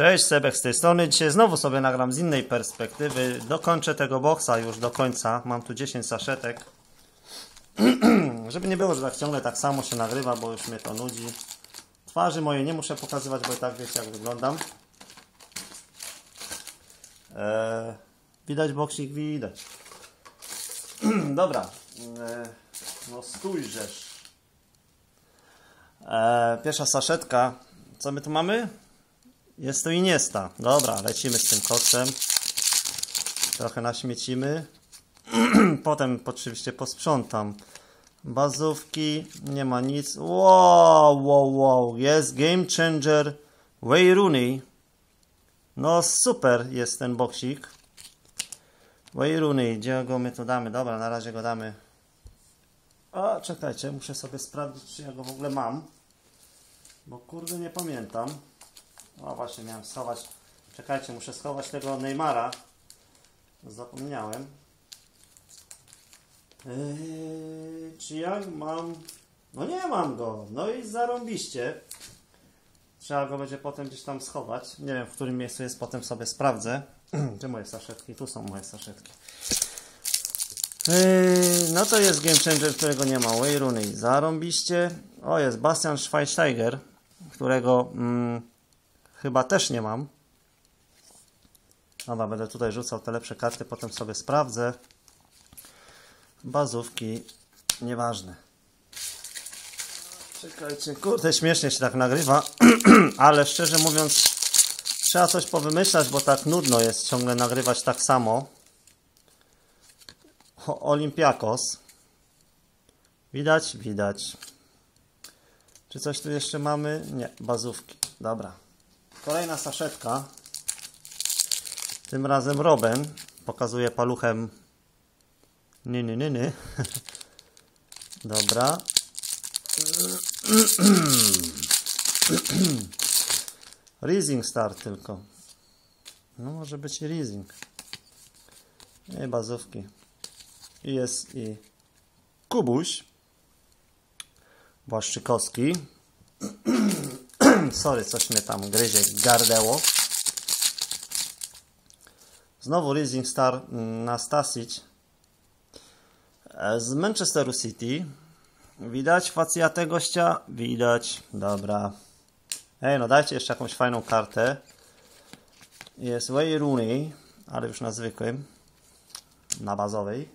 Cześć, Sebek z tej strony. Dzisiaj znowu sobie nagram z innej perspektywy. Dokończę tego boksa już do końca. Mam tu 10 saszetek. Żeby nie było, że tak ciągle tak samo się nagrywa, bo już mnie to nudzi. Twarzy mojej nie muszę pokazywać, bo i tak wiecie jak wyglądam. Eee, widać boksik? Widać. Dobra. Eee, no stójrzesz. Eee, pierwsza saszetka. Co my tu mamy? Jest to Iniesta. Dobra, lecimy z tym koksem. Trochę naśmiecimy. Potem oczywiście posprzątam. Bazówki, nie ma nic. Wow, wow, wow. Jest Game Changer Wayne Rooney. No super jest ten boksik. Wayne Rooney, gdzie go my tu damy? Dobra, na razie go damy. A, czekajcie, muszę sobie sprawdzić, czy ja go w ogóle mam. Bo kurde nie pamiętam. O właśnie, miałem schować. Czekajcie, muszę schować tego Neymara. Zapomniałem. Yy, czy ja mam... No nie mam go. No i zarąbiście. Trzeba go będzie potem gdzieś tam schować. Nie wiem, w którym miejscu jest, potem sobie sprawdzę. Gdzie moje saszetki? Tu są moje saszetki. Yy, no to jest Game Changer, którego nie ma. Wayne Rooney. Zarąbiście. O, jest Bastian Schweinsteiger, którego... Mm, Chyba też nie mam. Dobra, będę tutaj rzucał te lepsze karty, potem sobie sprawdzę. Bazówki, nieważne. Czekajcie, kurde, śmiesznie się tak nagrywa, ale szczerze mówiąc, trzeba coś powymyślać, bo tak nudno jest ciągle nagrywać tak samo. Olimpiakos. Widać? Widać. Czy coś tu jeszcze mamy? Nie, bazówki. Dobra. Kolejna saszetka. Tym razem Robin pokazuje paluchem nyny nyny. Dobra. Rising Star tylko. No może być i Rising. I bazówki. I jest i Kubuś. Błaszczykowski. Sorry, coś mnie tam gryzie gardeło. Znowu Rising Star Nastasic z Manchesteru City. Widać facjatę gościa? Widać. Dobra. Ej, no dajcie jeszcze jakąś fajną kartę. Jest Wayne Rooney, ale już na zwykłym. Na bazowej.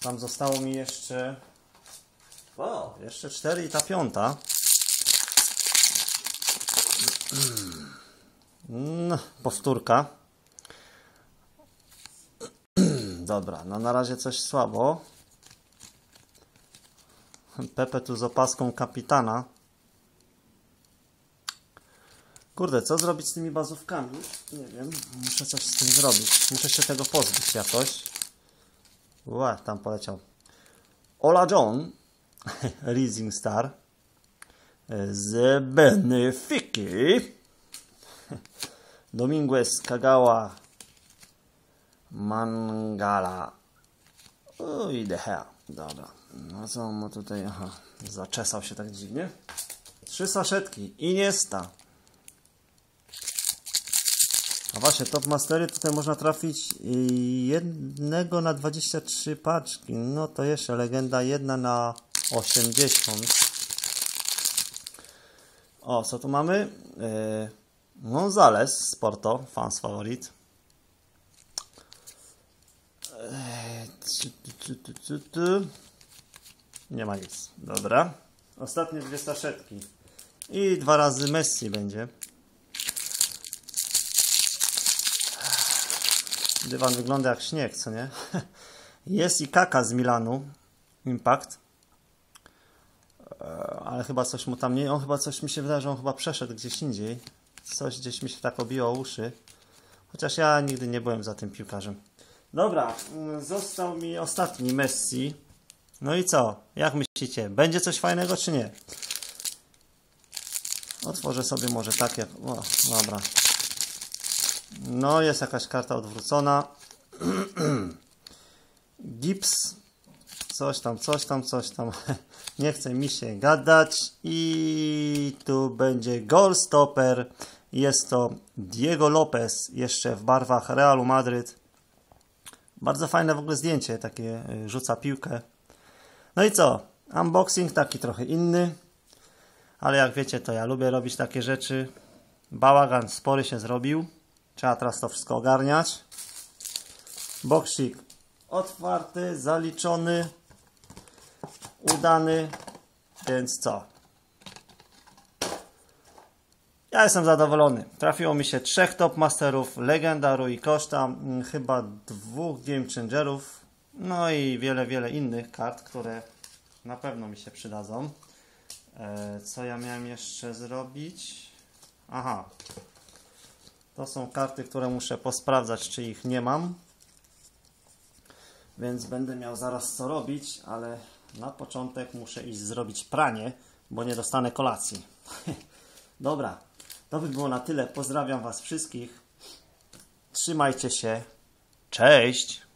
Tam zostało mi jeszcze... O, jeszcze cztery i ta piąta. No, powtórka. Dobra, no na razie coś słabo. Pepe tu z opaską kapitana. Kurde, co zrobić z tymi bazówkami? Nie wiem, muszę coś z tym zrobić. Muszę się tego pozbyć jakoś. Ła, tam poleciał. Ola John, Rising Star z Benefiki. Dominguez Kagawa Mangala. Uj, the hell. Dobra. No co on ma tutaj? Aha, zaczesał się tak dziwnie. Trzy saszetki. Iniesta. A właśnie, Top Mastery tutaj można trafić jednego na 23 paczki. No to jeszcze legenda jedna na 80. O, co tu mamy? Yy, Gonzales z Porto, fans faworit. Yy, nie ma nic. Dobra. Ostatnie dwie staszetki. I dwa razy Messi będzie. Dywan wygląda jak śnieg, co nie? Jest i Kaka z Milanu. Impact. Ale chyba coś mu tam nie... On chyba coś mi się wydaje, że on chyba przeszedł gdzieś indziej. Coś gdzieś mi się tak obiło uszy. Chociaż ja nigdy nie byłem za tym piłkarzem. Dobra, mm, został mi ostatni Messi. No i co? Jak myślicie? Będzie coś fajnego czy nie? Otworzę sobie może tak jak... O, dobra. No, jest jakaś karta odwrócona. Gips coś tam, coś tam, coś tam. Nie chce mi się gadać. I tu będzie goal stopper Jest to Diego Lopez, jeszcze w barwach Realu Madryt. Bardzo fajne w ogóle zdjęcie, takie y, rzuca piłkę. No i co? Unboxing taki trochę inny, ale jak wiecie, to ja lubię robić takie rzeczy. Bałagan spory się zrobił. Trzeba teraz to wszystko ogarniać. Boksik otwarty, zaliczony, udany, więc co? Ja jestem zadowolony. Trafiło mi się trzech top masterów, Legendaru i Koszta, mm, chyba dwóch Game Changerów, no i wiele, wiele innych kart, które na pewno mi się przydadzą. E, Co ja miałem jeszcze zrobić? Aha. To są karty, które muszę posprawdzać, czy ich nie mam. Więc będę miał zaraz co robić, ale na początek muszę iść zrobić pranie, bo nie dostanę kolacji. Dobra, to by było na tyle. Pozdrawiam Was wszystkich. Trzymajcie się. Cześć!